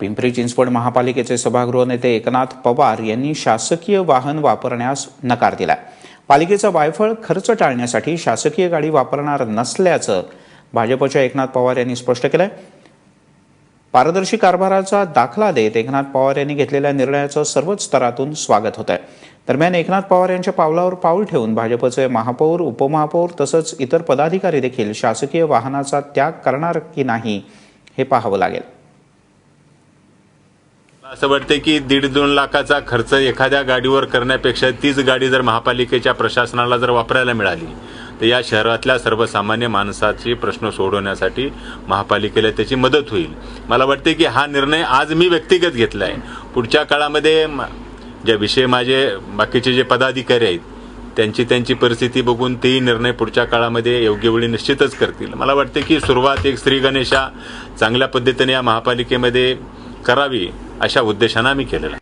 पिंपरी चिंचवड महापालिकेचे सभागृह नेते एकनाथ पवार यांनी शासकीय वाहन वापरण्यास नकार दिला पालिकेचा वायफळ खर्च टाळण्यासाठी शासकीय गाडी वापरणार नसल्याचं भाजपच्या एकनाथ पवार यांनी स्पष्ट केलंय. पारदर्शी कारभाराचा दाखला देत एकनाथ पवार यांनी घेतलेल्या निर्णयाचं सर्वच स्तरातून स्वागत होत आहे दरम्यान एकनाथ पवार यांच्या पावलावर पाऊल ठेवून भाजपचे महापौर उपमहापौर तसंच इतर पदाधिकारी देखील शासकीय वाहनाचा त्याग करणार की नाही हे पाहावं लागेल. असं वाटतं की दीड दोन लाखाचा खर्च एखाद्या गाडीवर करण्यापेक्षा तीच गाडी जर महापालिकेच्या प्रशासनाला जर वापरायला मिळाली तर या शहरातल्या सर्वसामान्य माणसाचे प्रश्न सोडवण्यासाठी महापालिकेला त्याची मदत होईल. मला वाटते की हा निर्णय आज मी व्यक्तिगत घेतला आहे पुढच्या काळामध्ये ज्या विषय माझे बाकीचे जे पदाधिकारी आहेत त्यांची त्यांची परिस्थिती बघून तेही निर्णय पुढच्या काळामध्ये योग्य वेळी निश्चितच करतील. मला वाटते की सुरुवात एक श्री गणेशा चांगल्या पद्धतीने या महापालिकेमध्ये करावी. अशा उद्देशानं आम्ही केलेला